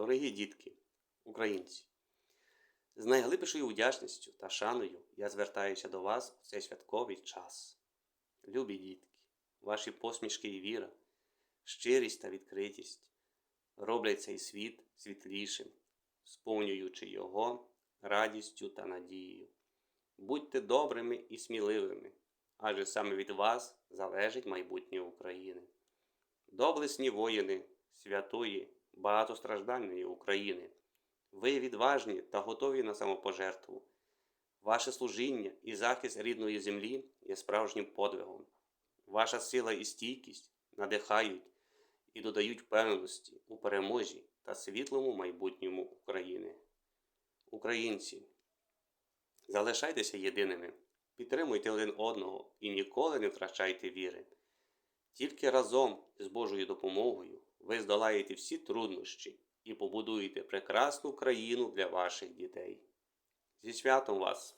Дорогі дітки, українці, з найглибшою вдячністю та шаною я звертаюся до вас у цей святковий час. Любі дітки, ваші посмішки і віра, щирість та відкритість роблять цей світ світлішим, сповнюючи його радістю та надією. Будьте добрими і сміливими, адже саме від вас залежить майбутнє України. Доблесні воїни святої, багатостраждальної України. Ви відважні та готові на самопожертву. Ваше служіння і захист рідної землі є справжнім подвигом. Ваша сила і стійкість надихають і додають впевненості у перемозі та світлому майбутньому України. Українці, залишайтеся єдиними, підтримуйте один одного і ніколи не втрачайте віри. Тільки разом з Божою допомогою ви здолаєте всі труднощі і побудуєте прекрасну країну для ваших дітей. Зі святом вас!